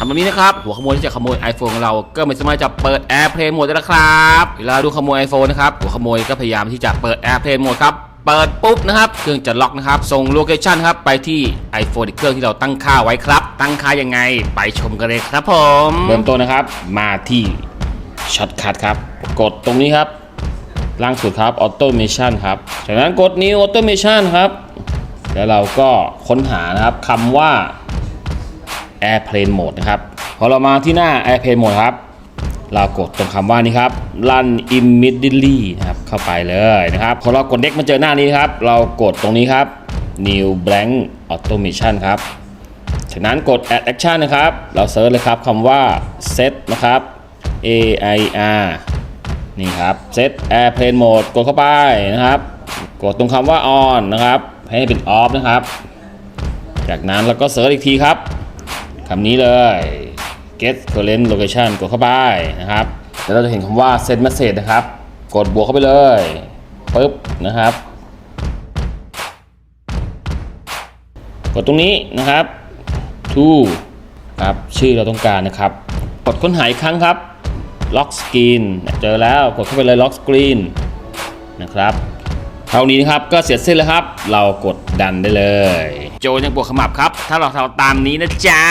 ทำแบบนี้นะครับ หัวขโมยที่จะขโมย iPhone ของเรา ก็ไม่สามารถจะเปิด AirPlane Mode ได้แล้วครับเวลาดูขโมย iPhone นะครับ หัวขโมยก็พยายามที่จะเปิด AirPlane Mode ครับเปิดปุ๊บนะครับ เครื่องจะล็อกนะครับ ส่งโลเคชันครับ ไปที่ iPhone อีกเครื่องที่เราตั้งค่าไว้ครับ ตั้งค่ายังไง ไปชมกันเลยครับผม เริ่มต้นนะครับ มาที่ช็อตคัทครับ กดตรงนี้ครับ ล่างสุดครับ Automation ครับ จากนั้นกด New Automation ครับ แล้วเราก็ค้นหานะครับคำว่า Airplane Mode นะครับพอเรามาที่หน้า Airplane Mode ครับ เรากดตรงคำว่านี้ครับ Run immediately นะครับเข้าไปเลยนะครับ พอเรากด Next มาเจอหน้านี้ครับ เรากดตรงนี้ครับ New Blank Automation ครับจากนั้นกด Add Action นะครับ เราเซิร์ชเลยครับคำว่า Set นะครับ A I R นี่ครับ Set Airplane Mode กดเข้าไปนะครับ กดตรงคำว่า On นะครับ ให้เป็น Off นะครับ จากนั้นเราก็เซิร์ชอีกทีครับ คำนี้เลย get current location กดเข้าไปนะครับแล้วเราจะเห็นคำว่า send message นะครับ กดบวกเข้าไปเลยปึ๊บนะครับ กดตรงนี้นะครับ to ครับชื่อเราต้องการนะครับ กดค้นหาอีกครั้งครับ lock screen เจอแล้วกดเข้าไปเลย lock screen นะครับเท่านี้นะครับก็เสร็จสิ้นแล้วครับ เรากดดันได้เลย โจยังปวดขมับครับ ถ้าเราทำตามนี้นะจ๊ะ